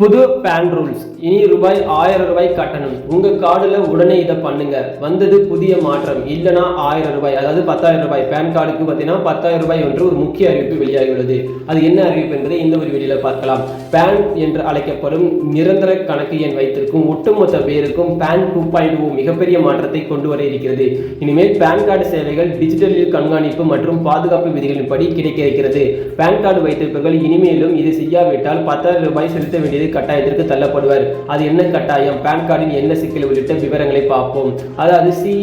புது pan rules. இனி ரூபாய் ஆயிரம் ரூபாய் கட்டணம். உங்க கார்டுல உடனே இதை பண்ணுங்க. வந்தது புதிய மாற்றம். இல்லனா ஆயிரம் ரூபாய் அதாவது பத்தாயிரம் ரூபாய். பேன் கார்டுக்கு பார்த்தீங்கன்னா பத்தாயிரம் ரூபாய் என்று ஒரு முக்கிய அறிவிப்பு வெளியாகியுள்ளது. அது என்ன அறிவிப்பு என்பதை இந்த ஒரு வெளியில பார்க்கலாம். பேன் என்று அழைக்கப்படும் நிரந்தர கணக்கு எண் வைத்திருக்கும் ஒட்டுமொத்த பேருக்கும் பேன் டூ பாயிண்ட் ஓ மிகப்பெரிய மாற்றத்தை கொண்டு வர இருக்கிறது. இனிமேல் பேன் கார்டு சேவைகள் டிஜிட்டலில் கண்காணிப்பு மற்றும் பாதுகாப்பு விதிகளின்படி கிடைக்க இருக்கிறது. பேன் கார்டு வைத்திருப்பவர்கள் இனிமேலும் இது செய்யாவிட்டால் பத்தாயிரம் ரூபாய் செலுத்த வேண்டியது கட்டாயத்திற்கு தள்ளப்படுவர்? அது என்ன கட்டாயம்? பேன் கார்டின் என்ன சிக்கல்? உள்ளிட்ட விவரங்களை பார்ப்போம். அதாவது சி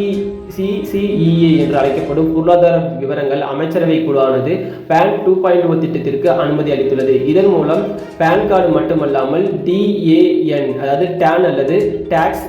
சிசிஇஏ என்று அழைக்கப்படும் பொருளாதார விவரங்கள் அமைச்சரவை குழுவானது பேன் டூ பாயிண்ட் திட்டத்திற்கு அனுமதி அளித்துள்ளது. இதன் மூலம் பேன் கார்டு மட்டுமல்லாமல் டிஏஎன் அதாவது டேன் அல்லது டேக்ஸ்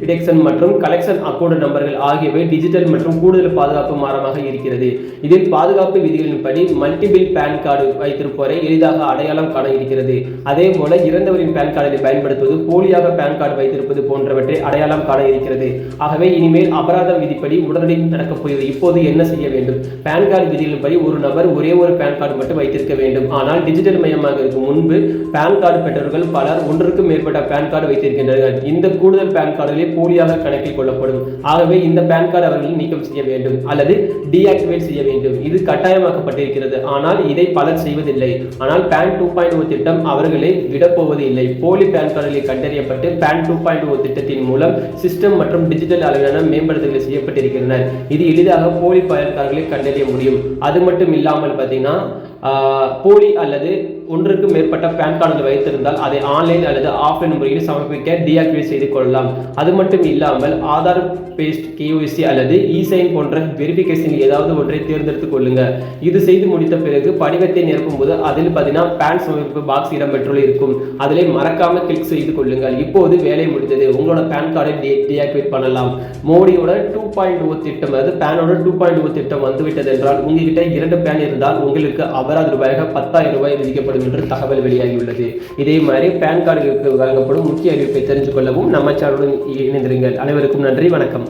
டிடெக்ஷன் மற்றும் கலெக்ஷன் அக்கௌண்ட் நம்பர்கள் ஆகியவை டிஜிட்டல் மற்றும் கூடுதல் பாதுகாப்பு மாறமாக இருக்கிறது. இதில் பாதுகாப்பு விதிகளின்படி மல்டிபிள் பேன் கார்டு வைத்திருப்போரை எளிதாக அடையாளம் காண இருக்கிறது. அதே போல இறந்தவரின் பேன் கார்டை பயன்படுத்துவது போலியாக பேன் கார்டு வைத்திருப்பது போன்றவற்றை அடையாளம் காண இருக்கிறது. ஆகவே இனிமேல் அபராதம் விதிப்படி உடனடி நடக்கப் போகிறது. இப்போது என்ன செய்ய வேண்டும்? பேன் கார்டு விதிகளின்படி ஒரு நபர் ஒரே ஒரு பேன் கார்டு மட்டும் வைத்திருக்க வேண்டும். ஆனால் டிஜிட்டல் மயமாக இருக்கும் முன்பு பேன் கார்டு பெற்றவர்கள் பலர் ஒன்றுக்கும் மேற்பட்ட பேன் கார்டு வைத்திருக்கின்றனர். இந்த கூடுதல் பேன் கார்டு கார்டுகளே போலியாக கணக்கில் கொள்ளப்படும். ஆகவே இந்த பேன் கார்டு அவர்கள் நீக்கம் செய்ய வேண்டும் அல்லது டீஆக்டிவேட் செய்ய வேண்டும். இது கட்டாயமாக்கப்பட்டிருக்கிறது. ஆனால் இதை பலர் செய்வதில்லை. ஆனால் பேன் டூ பாயிண்ட் ஓ திட்டம் அவர்களை விடப்போவது இல்லை. போலி பேன் கார்டுகளை கண்டறியப்பட்டு பேன் டூ பாயிண்ட் ஓ திட்டத்தின் மூலம் சிஸ்டம் மற்றும் டிஜிட்டல் அளவிலான மேம்படுத்தல்கள் செய்யப்பட்டிருக்கின்றன. இது எளிதாக போலி பயன்பாடுகளை கண்டறிய முடியும். அது மட்டும் இல்லாமல் பார்த்தீங்கன்னா போலி அல்லது ஒன்றுக்கு மேற்பட்ட பேன் கார்டுகள் வைத்திருந்தால் அதை ஆன்லைன் அல்லது ஆஃப்லைன் முறையில் சமர்ப்பிக்க டிஆக்டிவேட் செய்து கொள்ளலாம். அது மட்டும் இல்லாமல் ஆதார் பேஸ்ட் கேஒசி அல்லது இசைன் போன்ற வெரிஃபிகேஷன் ஏதாவது ஒன்றை தேர்ந்தெடுத்துக் கொள்ளுங்க. இது செய்து முடித்த பிறகு படிவத்தை நிரப்பும் போது அதில் பார்த்தீங்கன்னா பேன் சமர்ப்பு பாக்ஸ் இடம்பெற்றுள்ள இருக்கும். அதில் மறக்காம கிளிக் செய்து கொள்ளுங்கள். இப்போது வேலை முடிந்தது. உங்களோட பேன் கார்டை டிஆக்டிவேட் பண்ணலாம். மோடியோட டூ பாயிண்ட் ஓ திட்டம் அதாவது பேனோட டூ பாயிண்ட் ஓ திட்டம் வந்துவிட்டது என்றால் உங்ககிட்ட இரண்டு பேன் இருந்தால் உங்களுக்கு அவர் அபராத ரூபாயாக பத்தாயிரம் ரூபாய் விதிக்கப்படும் என்று தகவல் வெளியாகியுள்ளது. இதே மாதிரி பேன் கார்டுகளுக்கு வழங்கப்படும் முக்கிய அறிவிப்பை தெரிந்து கொள்ளவும் நம்ம சேனலுடன் இணைந்திருங்கள். அனைவருக்கும் நன்றி. வணக்கம்.